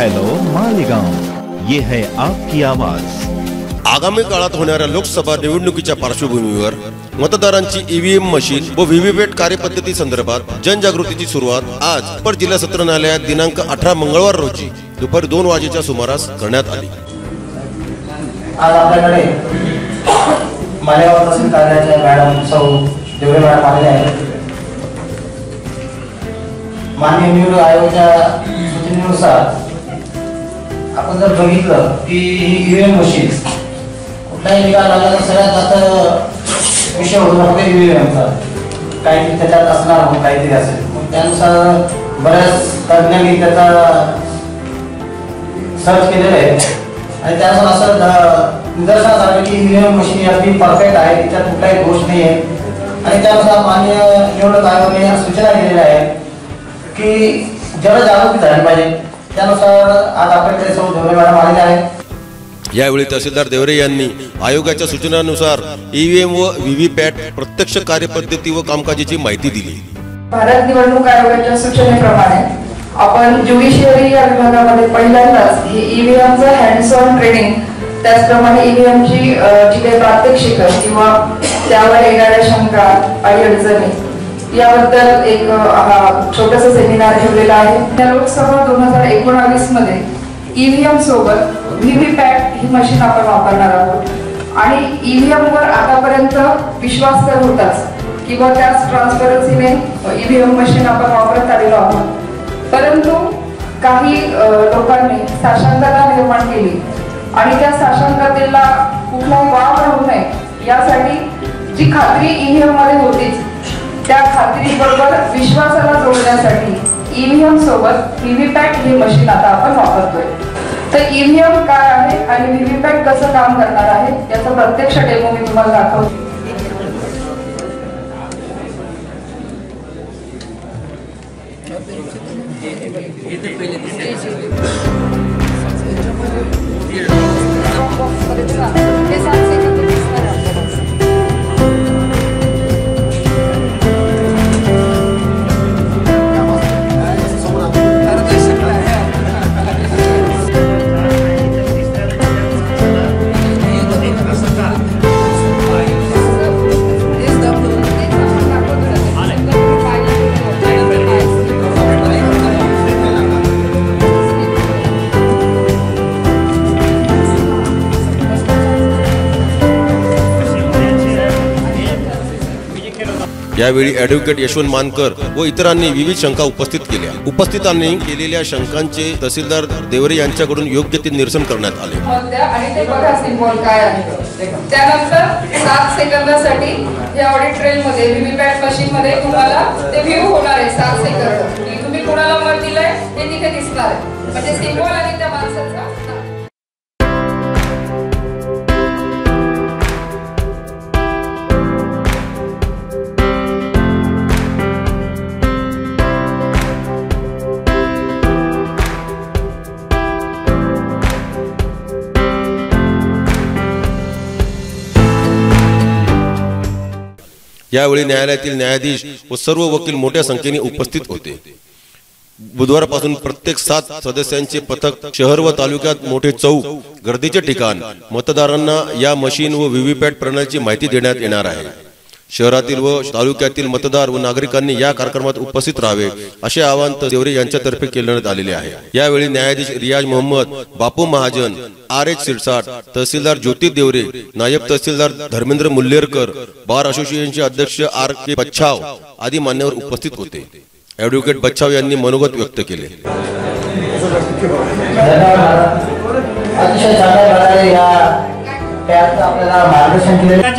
Hello Malegaon. ये है आपकी आवाज. आगामी काळात होणाऱ्या लोकसभा निवडणुकीच्या पार्श्वभूमीवर मतदारांची ईव्हीएम मशीन व व्हीव्हीपॅट कार्यपद्धती संदर्भात जनजागृतीची सुरुवात आज अप्पर जिल्हा सत्र न्यायालयात दिनांक अठरा मंगळवार रोजी दुपारी दोन वाजेच्या सुमारास करण्यात आली. आज आपल्याकडे मालेगाव तहसील कार्यालयाच्या मॅडम सौ मॅडम आहेत. माननीय निवडणूक आयोगाच्या सूचनेनुसार आपण जर बघितलं की ही ईव्हीएम मशीन कुठलाही निकाल लागला तर सगळ्यात जास्त विषय होतो फक्त ईव्हीएमचा काही त्याच्यात असणार मग काहीतरी असेल. मग त्यानुसार बऱ्याच तज्ज्ञांनी त्याचा सर्च केलेलं आहे. आणि त्यानुसार असं ध- निदर्शनास आलं की ईव्हीएम मशीन अगदी परफेक्ट आहे त्याच्यात कुठलाही दोष नाही आहे आणि त्यानुसार माननीय निवडणूक आयोगाने सूचना केलेल्या आहे की जनजागृती झाली पाहिजे. त्यानुसार आज आपल्याकडे सौ धोरे मॅडम आलेले आहेत. यावेळी तहसीलदार देवरे यांनी आयोगाच्या सूचनानुसार ईव्हीएम व व्हीव्हीपॅट प्रत्यक्ष कार्यपद्धती व कामकाजाची माहिती दिली. भारत निवडणूक आयोगाच्या सूचनेप्रमाणे आपण ज्युडिशियरी या विभागामध्ये पहिल्यांदाच ही ईव्हीएमचं हँड्स ऑन ट्रेनिंग त्याचप्रमाणे ईव्हीएमची जी काही प्रात्यक्षिक किंवा त्यावर येणाऱ्या शंका काही अडचणी याबद्दल एक छोटस सेमिनार ठेवलेला आहे. त्या लोकसभा दोन हजार एकोणावीसमध्ये ईव्हीएम सोबत व्हीव्हीपॅट ही मशीन आपण वापरणार आहोत. आणि ईव्हीएम वर आतापर्यंत विश्वास तर होताच किंवा त्याच ट्रान्सपरन्सीने ईव्हीएम मशीन आपण वापरत आलेलो आहोत. परंतु काही लोकांनी साशंकता निर्माण केली. आणि त्या साशंकतेला कुठला वाव राहू नये यासाठी जी खात्री ईव्हीएममध्ये होतीच त्या खात्री बरोबर विश्वासाला जोडण्यासाठी ईव्हीएम सोबत व्हीव्हीपॅट हे मशीन आता आपण वापरतोय. तर ईव्हीएम काय आहे आणि व्हीव्हीपॅट कसं काम करणार आहे याचा प्रत्यक्ष डेमो मी तुम्हाला दाखवते. यावेळी ऍडव्होकेट यशवंत मानकर व इतरांनी विविध शंका उपस्थित केल्या. उपस्थितांनी केलेल्या शंकांचे तहसीलदार देवरे यांच्याकडून योग्य ते निरसन करण्यात आले. त्यानंतर सात सेकंदासाठी या ऑडिट ट्रेल मध्ये व्हीव्हीपॅट मशीन मध्ये तुम्हाला ते व्ह्यू होणार आहे सात सेकंद. तुम्ही कोणाला मत तिथे दिसणार आहे. म्हणजे सिम्बॉल आणि त्या माणसाचा यावेळी न्यायालयातील न्यायाधीश व सर्व वकील मोठ्या संख्येने उपस्थित होते. बुधवारपासून प्रत्येक सात सदस्यांचे पथक शहर व तालुक्यात मोठे चौक गर्दीचे ठिकाण मतदारांना या मशीन व व्हीव्हीपॅट प्रणालीची माहिती देण्यात येणार आहे. शहरातील व तालुक्यातील मतदार व नागरिकांनी या कार्यक्रमात उपस्थित राहावे असे आवाहन देवरे यांच्यातर्फे करण्यात आलेले आहे. यावेळी न्यायाधीश रियाज मोहम्मद बापू महाजन आर एच सिरसाट तहसीलदार ज्योती देवरे नायब तहसीलदार धर्मेंद्र मुल्लेरकर बार असोसिएशनचे अध्यक्ष आर के बच्छाव आदी मान्यवर उपस्थित होते. ऍडव्होकेट बच्छाव यांनी मनोगत व्यक्त केले. अतिशय चांगल्या प्रकारे या त्यात आपल्याला मार्गदर्शन केलेलं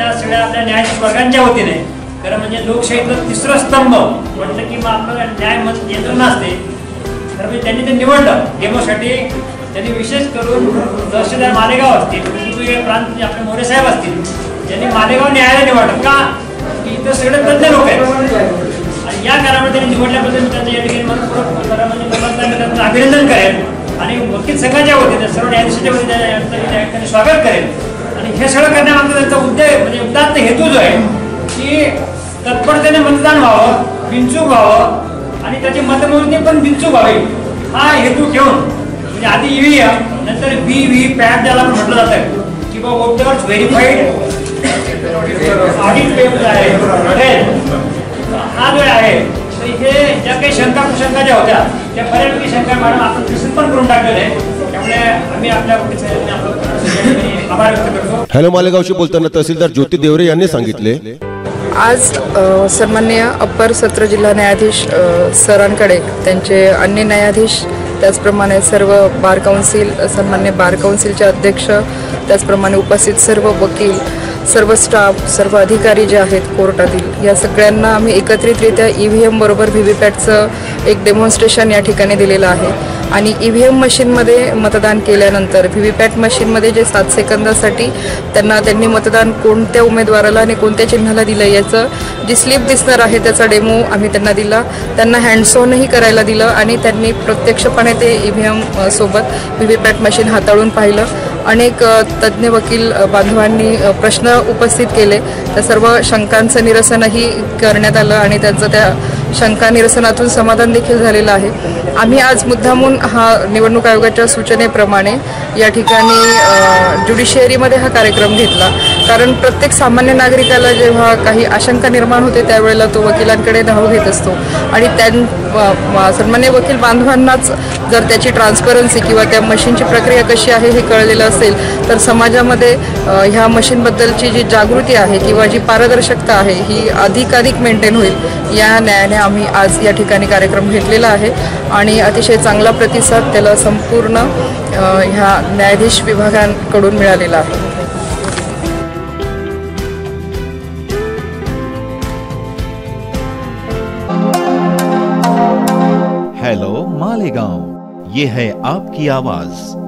आपल्या सगळ्या आपल्या न्याय स्वर्गांच्या वतीने. खरं म्हणजे लोकशाहीतलं तिसरं स्तंभ म्हटलं की मग आपल्याला न्याय मत यंत्रणा असते खरं म्हणजे त्यांनी ते निवडलं. डेमोसाठी त्यांनी विशेष करून तहसीलदार मालेगाव असतील वेगवेगळे प्रांत आपले मोरे साहेब असतील त्यांनी मालेगाव न्यायालय निवडलं. का? की इथं सगळे तज्ञ लोक आहेत. आणि या घरामध्ये त्यांनी निवडल्याबद्दल मी त्यांचं या ठिकाणी मनपूर्वक म्हणजे त्यांचं अभिनंदन करेल आणि वकील संघाच्या वतीने सर्व न्यायाधीशाच्या वतीने स्वागत करेल आणि हे सगळं करण्यामागचा त्यांचा उद्देश म्हणजे उदात्त हेतू जो आहे. की तत्परतेने मतदान व्हावं बिनचूक व्हावं आणि त्याची मतमोजणी पण बिनचूक व्हावी. हा हेतू ठेवून म्हणजे आधी ईव्हीएम नंतर व्ही व्ही पॅट ज्याला आपण म्हटलं जातं की बाबा वोटर्स व्हेरीफाईड ऑडिट पेपर आहे हा जो आहे. तर इथे ज्या काही शंका कुशंका ज्या होत्या त्या बऱ्यापैकी शंका मॅडम आपण निश्चित पण करून टाकलेलं आहे त्यामुळे आम्ही आपल्या आपलं हॅलो मालेगावशी बोलताना तहसीलदार ज्योती देवरे यांनी सांगितले. आज सन्मान्य अप्पर सत्र जिल्हा न्यायाधीश सरांकडे त्यांचे अन्य न्यायाधीश त्याचप्रमाणे सर्व बार काउन्सिल सन्मान्य बार काउन्सिलचे अध्यक्ष त्याचप्रमाणे उपस्थित सर्व वकील सर्व स्टाफ सर्व अधिकारी जे आहेत कोर्टातील या सगळ्यांना आम्ही एकत्रितरित्या ई व्ही एम बरोबर व्ही व्ही पॅटचं एक डेमॉन्स्ट्रेशन या ठिकाणी दिलेलं आहे. आणि ई व्ही एम मशीनमध्ये मतदान केल्यानंतर व्ही व्ही पॅट मशीनमध्ये जे सात सेकंदासाठी त्यांना त्यांनी मतदान कोणत्या उमेदवाराला आणि कोणत्या चिन्हाला दिलं याचं जी स्लिप दिसणार आहे त्याचा डेमो आम्ही त्यांना दिला. त्यांना हँडसॉनही करायला दिलं आणि त्यांनी प्रत्यक्षपणे ते ई व्ही एम सोबत व्ही व्ही पॅट मशीन हाताळून पाहिलं. अनेक तज्ज्ञ वकील बांधवांनी प्रश्न उपस्थित केले. त्या सर्व शंकांचं निरसनही करण्यात आलं आणि त्यांचं त्या शंका निरसनातून समाधान देखील झालेलं आहे. आम्ही आज मुद्दामून हा निवडणूक आयोगाच्या सूचनेप्रमाणे या ठिकाणी ज्युडिशियरीमध्ये हा कार्यक्रम घेतला. कारण प्रत्येक सामान्य नागरिकाला जेव्हा काही आशंका निर्माण होते त्यावेळेला तो वकिलांकडे धाव घेत असतो. आणि त्यां सन्मान्य वकील बांधवांनाच जर त्याची ट्रान्सपरन्सी किंवा त्या मशीनची प्रक्रिया कशी आहे हे कळलेलं असेल तर समाजामध्ये ह्या मशीनबद्दलची जी जागृती आहे किंवा जी पारदर्शकता आहे ही अधिकाधिक मेंटेन होईल. या न्यायाने आम्ही आज या ठिकाणी कार्यक्रम घेतलेला आहे आणि अतिशय चांगला प्रतिसाद त्याला संपूर्ण ह्या न्यायाधीश विभागांकडून मिळालेला आहे. ये है आपकी आवाज।